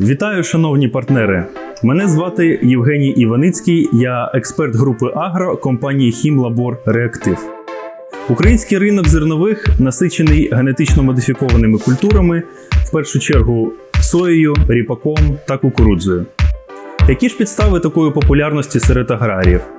Вітаю, шановні партнери! Мене звати Євгеній Іваницький, я експерт групи Агро компанії Хімлабор Реактив. Український ринок зернових насичений генетично модифікованими культурами, в першу чергу соєю, ріпаком та кукурудзою. Які ж підстави такої популярності серед аграріїв?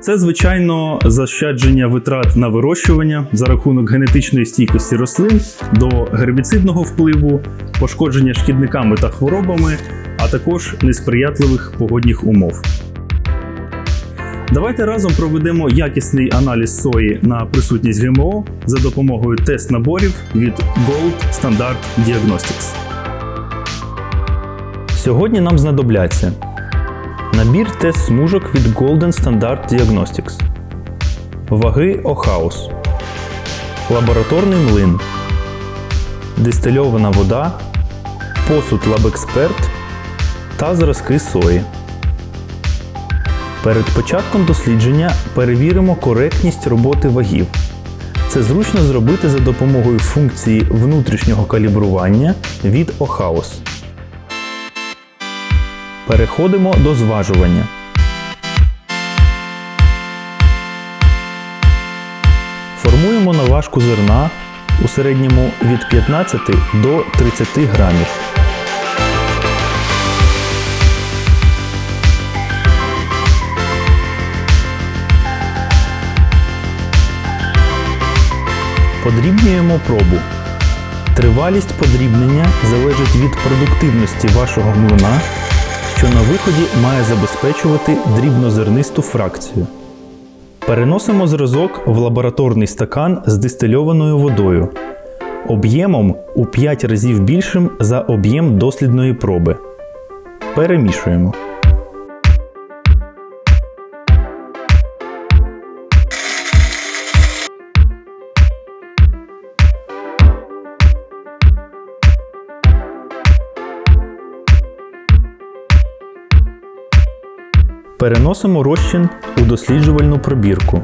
Це, звичайно, заощадження витрат на вирощування за рахунок генетичної стійкості рослин до гербіцидного впливу, пошкодження шкідниками та хворобами, а також несприятливих погодних умов. Давайте разом проведемо якісний аналіз сої на присутність ГМО за допомогою тест-наборів від Gold Standard Diagnostics. Сьогодні нам знадобляться Набір тест смужок від Golden Standard Diagnostics. Ваги Охаус. Лабораторний млин. Дистильована вода. Посуд Лабексперт та зразки сої. Перед початком дослідження перевіримо коректність роботи вагів. Це зручно зробити за допомогою функції внутрішнього калібрування від Охаус. Переходимо до зважування. Формуємо наважку зерна у середньому від 15 до 30 грамів. Подрібнюємо пробу. Тривалість подрібнення залежить від продуктивності вашого млина що на виході має забезпечувати дрібнозернисту фракцію. Переносимо зразок в лабораторний стакан з дистильованою водою, об'ємом у 5 разів більшим за об'єм дослідної проби. Перемішуємо. Переносимо розчин у досліджувальну пробірку.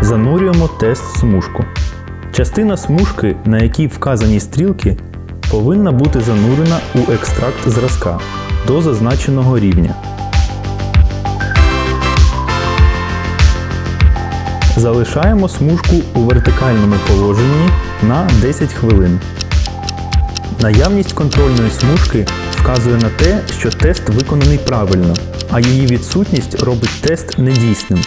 Занурюємо тест смужку. Частина смужки, на якій вказані стрілки, повинна бути занурена у екстракт зразка до зазначеного рівня. Залишаємо смужку у вертикальному положенні на 10 хвилин. Наявність контрольної смужки вказує на те, що тест виконаний правильно, а її відсутність робить тест недійсним.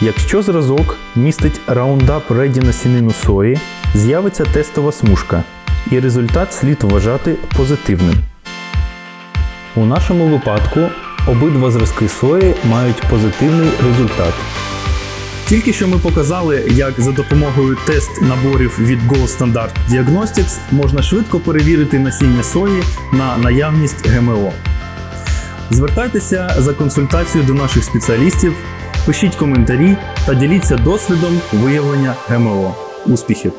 Якщо зразок містить Roundup Ready насінину сої, з'явиться тестова смужка і результат слід вважати позитивним. У нашому випадку обидва зразки сої мають позитивний результат. Тільки що ми показали, як за допомогою тест-наборів від Gold Standard Diagnostics можна швидко перевірити насіння сої на наявність ГМО. Звертайтеся за консультацією до наших спеціалістів, пишіть коментарі та діліться досвідом виявлення ГМО. Успіхів!